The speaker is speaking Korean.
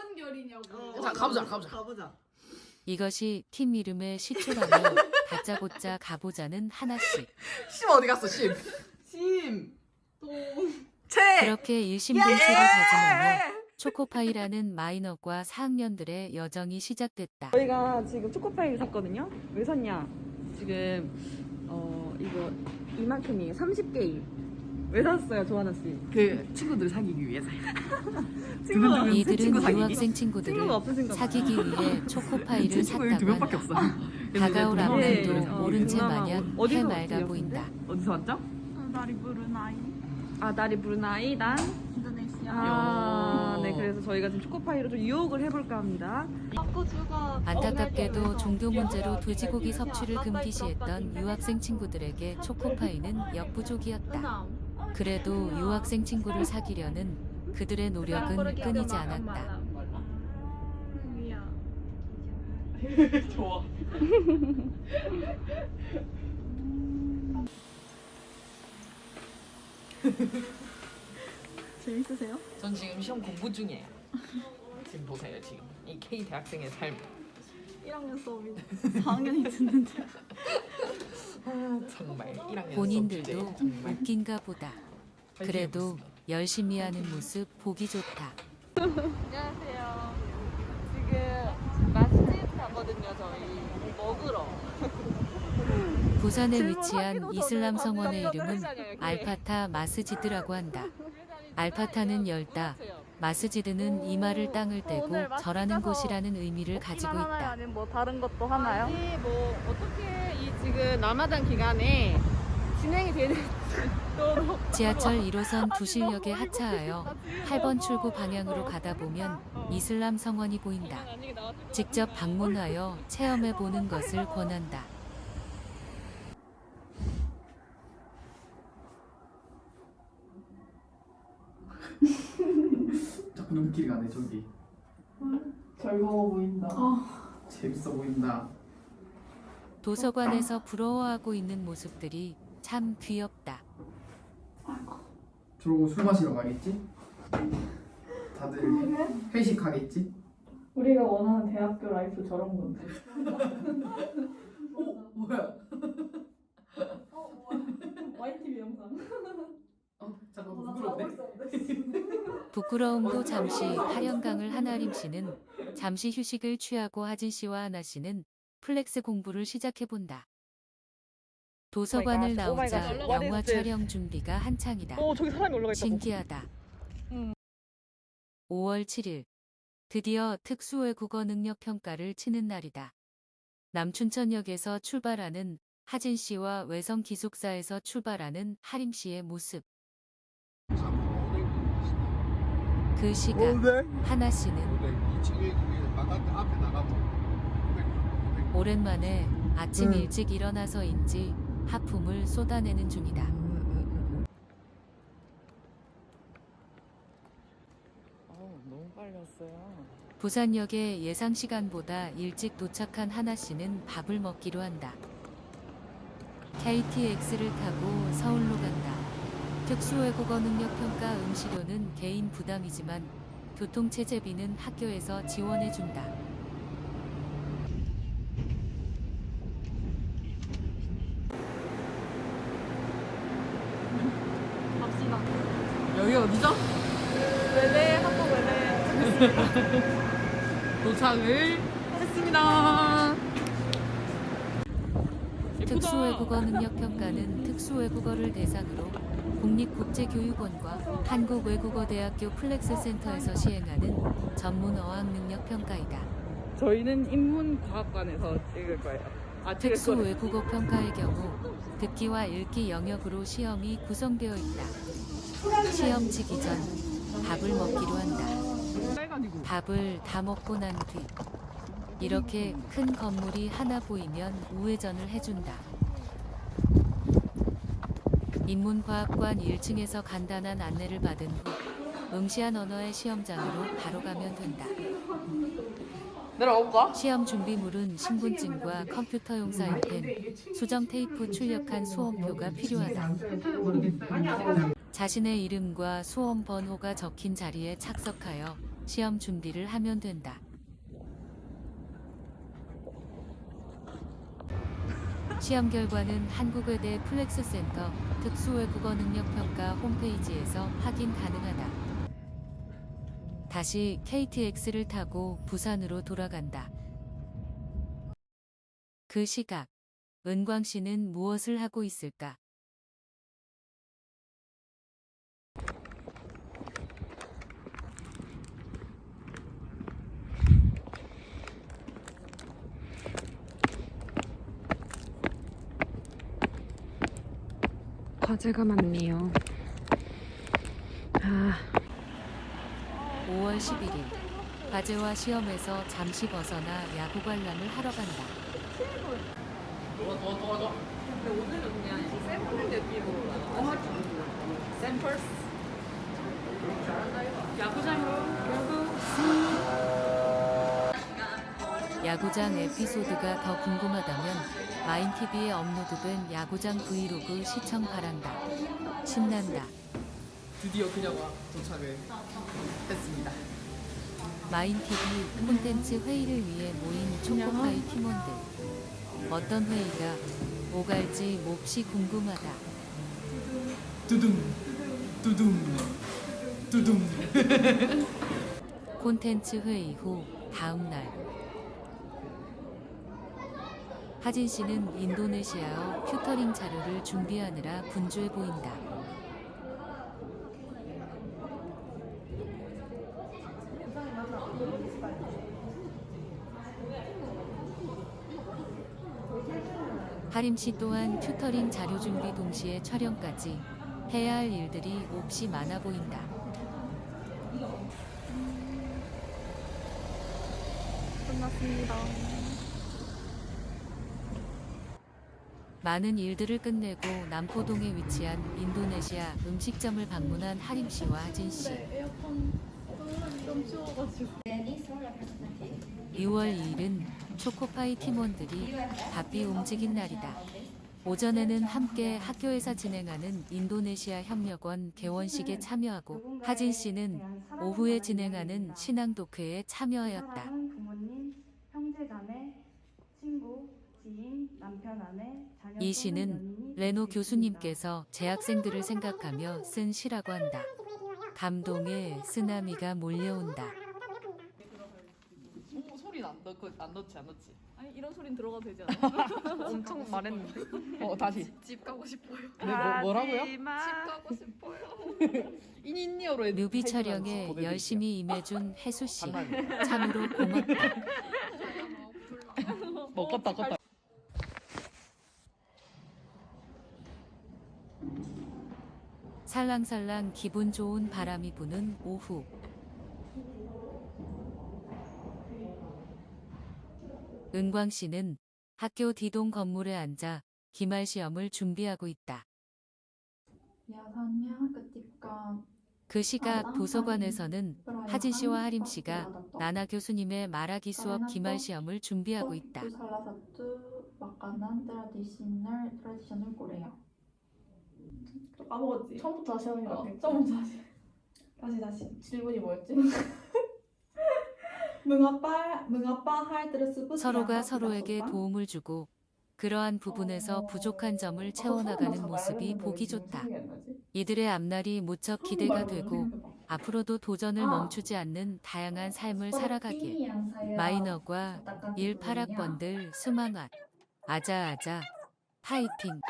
이거 뭐 도원결이냐고. 자, 가보자, 가보자. 가보자. 이것이 팀 이름의 시초라며 다짜고짜 가보자는 하나씩. 심 어디 갔어 심? 심. 동. 채. 그렇게 일심동체를 다짐하며 초코파이라는 마이너과 4학년들의 여정이 시작됐다. 저희가 지금 초코파이를 샀거든요. 왜 샀냐? 지금 어 이거 이만큼이에요. 30개일. 왜 샀어요, 조하나 씨? 그 친구들 사귀기 위해서. 친구가 새 이들은 친구 사귀기? 유학생 친구들을 친구가 없으신가 봐요. 사귀기 위해 초코파이를 제 친구 여기 두 샀다고 명밖에. 없어. 다가올 예, 앞날도 예. 어, 모른 채 동남아 마냥 어디서 해맑아 왔어요, 보인다. 어디서 왔죠? 나리 부르나이. 아, 나리 브루나이, 난. 인도네시아. 아, 요. 네. 그래서 저희가 지금 초코파이로 좀 유혹을 해볼까 합니다. 안타깝게도 종교 문제로 돼지고기 섭취를 금기시했던 유학생 친구들에게 초코파이는 역부족이었다. 그래도 유학생 친구를 사귀려는 그들의 노력은 끊이지 않았다. 좋아. 재밌으세요? 전 지금 시험 공부 중이에요. 지금 보세요 지금 이 K 대학생의 삶. 1학년 수업인데 4학년이 듣는데. 아, 정말 1학년 본인들도 정말 웃긴가 보다. 그래도 열심히 하는 모습 보기 좋다. 안녕하세요. 지금 맛집 가거든요, 저희. 먹으러. 부산에 위치한 이슬람 성원의 이름은. 알파타 마스지드라고 한다. 알파타는 열다, 마스지드는 이마를 땅을 떼고 오늘 절하는 가서 곳이라는 의미를 가지고 하나요? 있다. 아니면 뭐 다른 것도 하나요? 아니, 뭐, 어떻게 이 지금 라마단 기간에 진행이 되는지 또 지하철 1호선 두실역에 하차하여 8번 출구 방향으로 가다 보면 이슬람 성원이 보인다. 직접 방문하여 체험해 보는 것을 권한다. 눈길이 가네 저기 즐거워 보인다. 재밌어 보인다 도서관에서 부러워하고 있는 모습들이 참 귀엽다. 저러고 술 마시러 가겠지? 다들 회식하겠지? 우리가 원하는 대학교 라이프 저런 건데. 뭐야? YTV 영상. 어 잠깐 부끄럽네 부끄러움도 잠시 하령강을 한아림 씨는 잠시 휴식을 취하고 하진 씨와 하나 씨는 플렉스 공부를 시작해 본다. 도서관을 Oh my gosh. 나오자 Oh my gosh. What 영화 is this? 촬영 준비가 한창이다. 어, 저기 사람이 올라가 있다고. 신기하다. 음. 5월 7일 드디어 특수외국어 능력 평가를 치는 날이다. 남춘천역에서 출발하는 하진 씨와 외성 기숙사에서 출발하는 하림 씨의 모습. 그 시각 하나 씨는 오랜만에 아침 응. 일찍 일어나서인지 하품을 쏟아내는 중이다. 부산역에 예상 시간보다 일찍 도착한 하나 씨는 밥을 먹기로 한다. KTX를 타고 서울로 간다. 특수외국어 능력 평가 응시료는 개인 부담이지만 교통체제비는 학교에서 지원해 준다. 갑시다. 여기 어디죠? 외래 한국 외래. 도착을 했습니다. 특수외국어 능력 평가는 특수외국어를 대상으로 국립국제교육원과 한국외국어대학교 플렉스 센터에서 시행하는 전문 어학 능력 평가이다. 저희는 인문과학관에서 찍을 거예요. 아, 찍을 특수 거예요. 외국어 평가의 경우 듣기와 읽기 영역으로 시험이 구성되어 있다. 시험 치기 전 밥을 먹기로 한다. 밥을 다 먹고 난 뒤 이렇게 큰 건물이 하나 보이면 우회전을 해준다. 인문과학관 1층에서 간단한 안내를 받은 후 응시한 언어의 시험장으로 바로 가면 된다. 내려올까? 시험 준비물은 신분증과 컴퓨터용 사인펜, 수정 테이프 출력한 수험표가 필요하다. 자신의 이름과 수험 번호가 적힌 자리에 착석하여 시험 준비를 하면 된다. 시험 결과는 한국외대 플렉스센터 특수외국어 능력평가 홈페이지에서 확인 가능하다. 다시 KTX를 타고 부산으로 돌아간다. 그 시각, 은광 씨는 무엇을 하고 있을까? 과제가 많네요. 아, 5월 11일, 과제와 시험에서 잠시 벗어나 야구 관람을 하러 간다. 근데 오늘은 그냥 야구장 에피소드가 더 궁금하다면 마인TV에 업로드된 야구장 브이로그 시청 바란다. 신난다. 드디어 그녀가 도착을 했습니다. 마인TV 콘텐츠 회의를 위해 모인 초코파이 팀원들. 어떤 회의가 오갈지 몹시 궁금하다. 두둥 두둥 두둥. 콘텐츠 회의 후 다음 날 하진 씨는 인도네시아어 튜터링 자료를 준비하느라 분주해 보인다. 하림 씨 또한 튜터링 자료 준비 동시에 촬영까지 해야 할 일들이 몹시 많아 보인다. 끝났습니다. 많은 일들을 끝내고 남포동에 위치한 인도네시아 음식점을 방문한 하림 씨와 하진 씨. 에어컨 좀 추워가지고. 6월 2일은 초코파이 팀원들이 바삐 움직인 날이다. 오전에는 함께 학교에서 진행하는 인도네시아 협력원 개원식에 참여하고 하진 씨는 오후에 진행하는 신앙 독회에 참여하였다. 사랑하는 부모님, 형제자매, 친구, 지인, 남편, 아내, 자녀 이 시는 레노. 교수님께서 재학생들을 생각하며 쓴 시라고 한다. 감동의 쓰나미가 몰려온다. 오, 소리 안 넣고 안 넣지 안 넣지 아니 이런 소린 들어가도 되지 않아? 엄청 말했는데 어 다시 집 가고 싶어요. 네, 뭐, 뭐라고요? 집 가고 싶어요. 인인니어로 뮤비 촬영에 열심히 임해준 혜수 씨. 참으로 고맙다. 먹었다 껐다 살랑살랑 기분 좋은 바람이 부는 오후. 은광 씨는 학교 뒤동 건물에 앉아 기말 시험을 준비하고 있다. 그 시각 도서관에서는 하진 씨와 하림 씨가 나나 교수님의 말하기 수업 기말 시험을 준비하고 있다. 또 까먹었지. 처음부터 다시 하는 거 어, 같아. 처음 다시. 다시 다시. 질문이 뭐였지? 뭉아빠 뭉아빠 할 드레스 서로가 서로에게 도움을 주고 그러한 부분에서 부족한 점을 채워나가는 모습이 보기 좋다. 이들의 앞날이 무척 기대가 되고 앞으로도 도전을 멈추지 않는 다양한 삶을 살아가길 마이너과 1, 8학번들 수망아 아자아자 파이팅